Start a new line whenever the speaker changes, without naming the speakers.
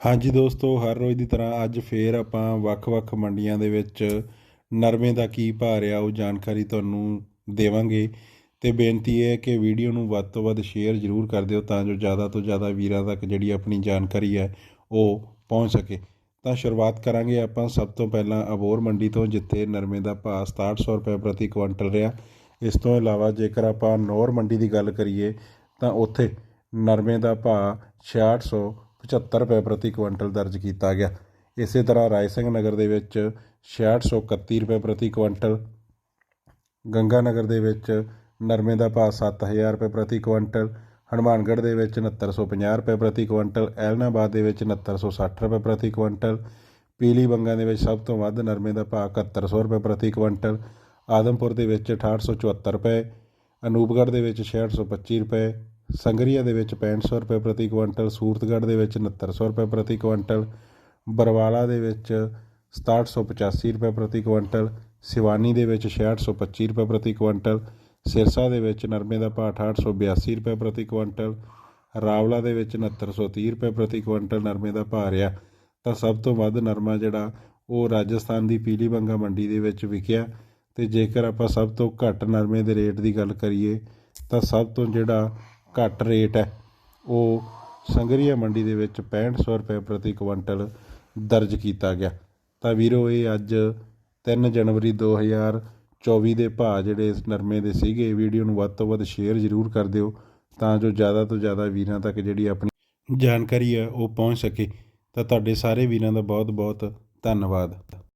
ਹਾਂਜੀ ਦੋਸਤੋ, ਹਰ ਰੋਜ਼ ਦੀ ਤਰ੍ਹਾਂ ਅੱਜ ਫੇਰ ਆਪਾਂ ਵੱਖ-ਵੱਖ ਮੰਡੀਆਂ ਦੇ ਵਿੱਚ ਨਰਮੇ ਦਾ ਕੀ ਭਾਅ ਰਿਹਾ ਉਹ ਜਾਣਕਾਰੀ ਤੁਹਾਨੂੰ ਦੇਵਾਂਗੇ। ਤੇ ਬੇਨਤੀ ਇਹ ਹੈ ਕਿ ਵੀਡੀਓ ਨੂੰ ਵੱਧ ਤੋਂ ਵੱਧ ਸ਼ੇਅਰ ਜ਼ਰੂਰ ਕਰ ਦਿਓ ਤਾਂ ਜੋ ਜ਼ਿਆਦਾ ਤੋਂ ਜ਼ਿਆਦਾ ਵੀਰਾਂ ਤੱਕ ਜਿਹੜੀ ਆਪਣੀ ਜਾਣਕਾਰੀ ਹੈ ਉਹ ਪਹੁੰਚ ਸਕੇ। ਤਾਂ ਸ਼ੁਰੂਆਤ ਕਰਾਂਗੇ ਆਪਾਂ ਸਭ ਤੋਂ ਪਹਿਲਾਂ ਅਬੋਰ ਮੰਡੀ ਤੋਂ, ਜਿੱਥੇ ਨਰਮੇ ਦਾ ਭਾਅ 6700 ਰੁਪਏ ਪ੍ਰਤੀ ਕੁਇੰਟਲ ਰਿਹਾ। ਇਸ ਤੋਂ ਇਲਾਵਾ ਜੇਕਰ ਆਪਾਂ ਨੌਰ ਮੰਡੀ ਦੀ ਗੱਲ ਕਰੀਏ ਤਾਂ ਉੱਥੇ ਨਰਮੇ ਦਾ ਭਾਅ 6675 ਰੁਪਏ ਪ੍ਰਤੀ ਕੁਇੰਟਲ ਦਰਜ ਕੀਤਾ ਗਿਆ। ਇਸੇ ਤਰ੍ਹਾਂ ਰਾਏ ਸਿੰਘ ਨਗਰ ਦੇ ਵਿੱਚ 6631 ਰੁਪਏ ਪ੍ਰਤੀ ਕੁਇੰਟਲ, ਗੰਗਾ ਨਗਰ ਦੇ ਵਿੱਚ ਨਰਮੇ ਦਾ ਭਾਅ 7000 ਰੁਪਏ ਪ੍ਰਤੀ ਕੁਇੰਟਲ, ਹਨੂੰਮਾਨਗੜ੍ਹ ਦੇ ਵਿੱਚ 6950 ਰੁਪਏ ਪ੍ਰਤੀ ਕੁਇੰਟਲ, ਐਲਨਾਬਾਦ ਦੇ ਵਿੱਚ 6960 ਰੁਪਏ ਪ੍ਰਤੀ ਕੁਇੰਟਲ ਪੀਲੀ ਬੰਗਾ ਦੇ ਵਿੱਚ ਸਭ ਤੋਂ ਵੱਧ ਨਰਮੇ ਦਾ ਭਾਅ 7100 ਰੁਪਏ ਪ੍ਰਤੀ ਕੁਇੰਟਲ, ਆਦਮਪੁਰ ਦੇ ਵਿੱਚ 6874 ਰੁਪਏ, ਅਨੂਪਗੜ੍ਹ ਦੇ ਵਿੱਚ 6625 ਰੁਪਏ ਸੰਗਰੀਆ ਦੇ ਵਿੱਚ 6500 ਰੁਪਏ ਪ੍ਰਤੀ ਕੁਇੰਟਲ, ਸੂਰਤਗੜ੍ਹ ਦੇ ਵਿੱਚ 6900 ਰੁਪਏ ਪ੍ਰਤੀ ਕੁਇੰਟਲ, ਬਰਵਾਲਾ ਦੇ ਵਿੱਚ 6785 ਰੁਪਏ ਪ੍ਰਤੀ ਕੁਇੰਟਲ, ਸਿਵਾਨੀ ਦੇ ਵਿੱਚ 6625 ਰੁਪਏ ਪ੍ਰਤੀ ਕੁਇੰਟਲ, ਸਿਰਸਾ ਦੇ ਵਿੱਚ ਨਰਮੇ ਦਾ ਭਾਅ 6882 ਰੁਪਏ ਪ੍ਰਤੀ ਕੁਇੰਟਲ, ਰਾਵਲਾ ਦੇ ਵਿੱਚ 6930 ਰੁਪਏ ਪ੍ਰਤੀ ਕੁਇੰਟਲ ਨਰਮੇ ਦਾ ਭਾਅ ਰਿਹਾ। ਤਾਂ ਸਭ ਤੋਂ ਵੱਧ ਨਰਮਾ ਜਿਹੜਾ, ਉਹ ਰਾਜਸਥਾਨ ਦੀ ਪੀਲੀ ਬੰਗਾ ਮੰਡੀ ਦੇ ਵਿੱਚ ਵਿਕਿਆ। ਤੇ ਜੇਕਰ ਆਪਾਂ ਸਭ ਤੋਂ ਘੱਟ ਨਰਮੇ ਦੇ ਰੇਟ ਦੀ ਗੱਲ ਕਰੀਏ, ਤਾਂ ਸਭ ਤੋਂ ਜਿਹੜਾ ਘੱਟ ਰੇਟ ਹੈ। ਉਹ ਸੰਗਰੀਆ ਮੰਡੀ ਦੇ ਵਿੱਚ 6500 ਰੁਪਏ ਪ੍ਰਤੀ ਕੁਇੰਟਲ ਦਰਜ ਕੀਤਾ ਗਿਆ। ਤਾਂ ਵੀਰੋ, ਇਹ ਅੱਜ 3 ਜਨਵਰੀ 2024 ਦੇ ਭਾਅ ਜਿਹੜੇ ਇਸ ਨਰਮੇ ਦੇ ਸੀਗੇ ਵੀਡੀਓ ਨੂੰ ਵੱਧ ਤੋਂ ਵੱਧ ਸ਼ੇਅਰ ਜ਼ਰੂਰ ਕਰ ਦਿਓ ਤਾਂ ਜੋ ਜ਼ਿਆਦਾ ਤੋਂ ਜ਼ਿਆਦਾ ਵੀਰਾਂ ਤੱਕ ਜਿਹੜੀ ਆਪਣੀ ਜਾਣਕਾਰੀ ਹੈ ਉਹ ਪਹੁੰਚ ਸਕੇ। ਤਾਂ ਤੁਹਾਡੇ ਸਾਰੇ ਵੀਰਾਂ ਦਾ ਬਹੁਤ ਬਹੁਤ ਧੰਨਵਾਦ।